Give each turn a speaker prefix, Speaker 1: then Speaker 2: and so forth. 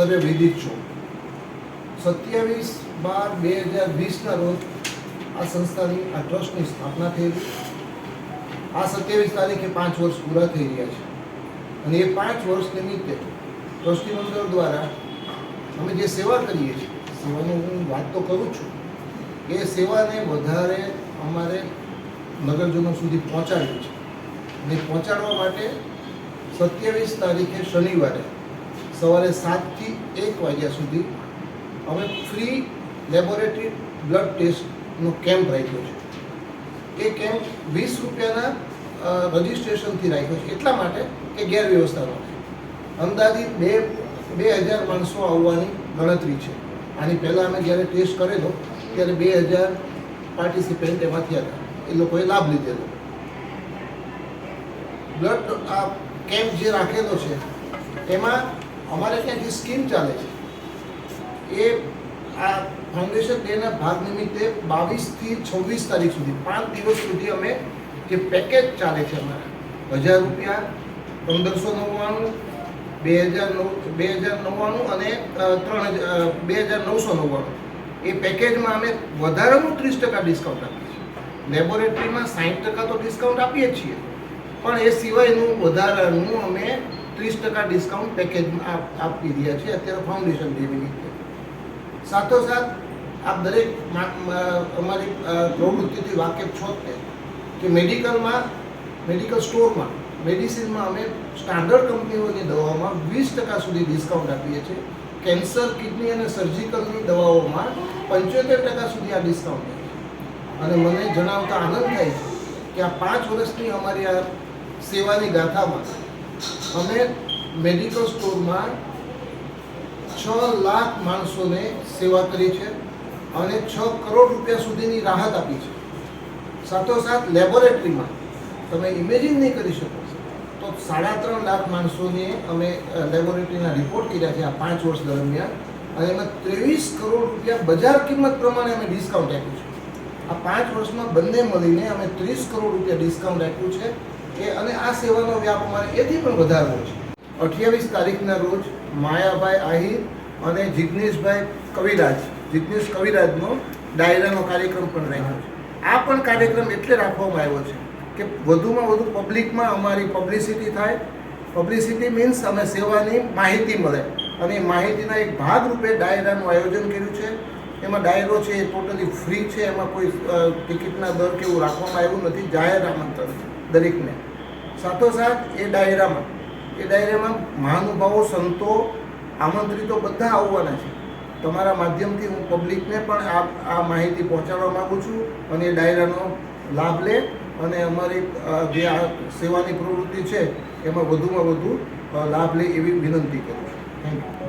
Speaker 1: સર્વે વિદિત છો. સત્યાવીસ બાર બે હજાર વીસના રોજ આ સંસ્થાની આ ટ્રસ્ટની સ્થાપના થયેલી. આ સત્યાવીસ તારીખે પાંચ વર્ષ પૂરા થઈ રહ્યા છે. અને એ પાંચ વર્ષ નિમિત્તે ટ્રસ્ટી મંડળ દ્વારા અમે જે સેવા કરીએ છીએ, સેવાનું હું વાત તો કરું છું. એ સેવાને વધારે અમારે નગરજનો સુધી પહોંચાડવી છે. અને પહોંચાડવા માટે સત્યાવીસ તારીખે શનિવારે સવારે સાતથી એક વાગ્યા સુધી અમે ફ્રી લેબોરેટરી બ્લડ ટેસ્ટનો કેમ્પ રાખ્યો છે. એ કેમ્પ વીસ રૂપિયાના રજિસ્ટ્રેશનથી રાખ્યો છે. એટલા માટે કે ગેરવ્યવસ્થા માટે અંદાજિત બે બે હજાર માણસો આવવાની ગણતરી છે. આની પહેલાં અમે જ્યારે ટેસ્ટ કરેલો, ત્યારે બે હજાર પાર્ટિસિપેન્ટ એમાં થયા હતા એ લોકોએ લાભ લીધેલો. બ્લડ આ કેમ્પ જે રાખેલો છે, એમાં અમારે ત્યાં જે સ્કીમ ચાલે છે, એ આ ફાઉન્ડેશન ડેના ભાગ નિમિત્તે બાવીસથી છવ્વીસ તારીખ સુધી, પાંચ દિવસ સુધી અમે જે પેકેજ ચાલે છે અમારા, હજાર રૂપિયા, પંદરસો નવ્વાણું, બે હજાર નવ, બે હજાર નવ્વાણું અને ત્રણ હજાર બે હજાર નવસો નવ્વાણું. એ પેકેજમાં અમે વધારાનું ત્રીસ ટકા ડિસ્કાઉન્ટ આપીએ છીએ. લેબોરેટરીમાં સાઠ ટકા તો ડિસ્કાઉન્ટ આપીએ છીએ. પણ એ સિવાયનું વધારાનું અમે ત્રીસ ટકા ડિસ્કાઉન્ટ પેકેજમાં આપી રહ્યા છીએ અત્યારે ફાઉન્ડેશન ડે નિમિત્તે સાથોસાથ આપ દરેક અમારી પ્રવૃત્તિથી વાકેફ છો જ કે મેડિકલમાં, મેડિકલ સ્ટોરમાં, મેડિસિનમાં અમે સ્ટાન્ડર્ડ કંપનીઓની દવાઓમાં વીસ ટકા સુધી ડિસ્કાઉન્ટ આપીએ છીએ. કેન્સર, કિડની અને સર્જિકલની દવાઓમાં પંચોતેર ટકા સુધી આ ડિસ્કાઉન્ટ અને મને જણાવતા આનંદ થાય છે કે આ પાંચ વર્ષની અમારી આ સેવાની ગાથામાં અમે મેડિકલ સ્ટોરમાં છ લાખ માણસોને સેવા કરી છે અને છ કરોડ રૂપિયા સુધીની રાહત આપી છે. સાથોસાથ લેબોરેટરીમાં તમે ઇમેજિન નહીં કરી શકો. તો સાડા ત્રણ લાખ માણસોને અમે લેબોરેટરીના રિપોર્ટ કર્યા છે આ પાંચ વર્ષ દરમિયાન. અને એમાં ત્રેવીસ કરોડ રૂપિયા બજાર કિંમત પ્રમાણે અમે ડિસ્કાઉન્ટ આપ્યું છે. આ પાંચ વર્ષમાં બંને મળીને અમે ત્રીસ કરોડ રૂપિયા ડિસ્કાઉન્ટ આપ્યું છે. એ અને આ સેવાનો વ્યાપ અમારે એથી પણ વધારવો છે. અઠ્યાવીસ તારીખના રોજ માયાભાઈ આહિર અને જિજ્ઞેશભાઈ કવિરાજ, જિગ્નેશ કવિરાજનો ડાયરાનો કાર્યક્રમ પણ રહ્યો છે. આ પણ કાર્યક્રમ એટલે રાખવામાં આવ્યો છે કે વધુમાં વધુ પબ્લિકમાં અમારી પબ્લિસિટી થાય. પબ્લિસિટી મીન્સ અમે સેવાની માહિતી મળે અને એ માહિતીના એક ભાગરૂપે ડાયરાનું આયોજન કર્યું છે. એમાં ડાયરો છે એ ટોટલી ફ્રી છે, એમાં કોઈ ટિકિટના દર કે એવું રાખવામાં આવ્યું નથી. જાહેર આમંત્રણ દરેકને. સાથોસાથ એ ડાયરામાં. એ ડાયરામાં મહાનુભાવો, સંતો, આમંત્રિતો બધા આવવાના છે. તમારા માધ્યમથી હું પબ્લિકને પણ આ આ માહિતી પહોંચાડવા માગું છું અને એ ડાયરાનો લાભ લે અને અમારી જે આ સેવાની પ્રવૃત્તિ છે, એમાં વધુમાં વધુ લાભ લે એવી વિનંતી કરું છું. Thank you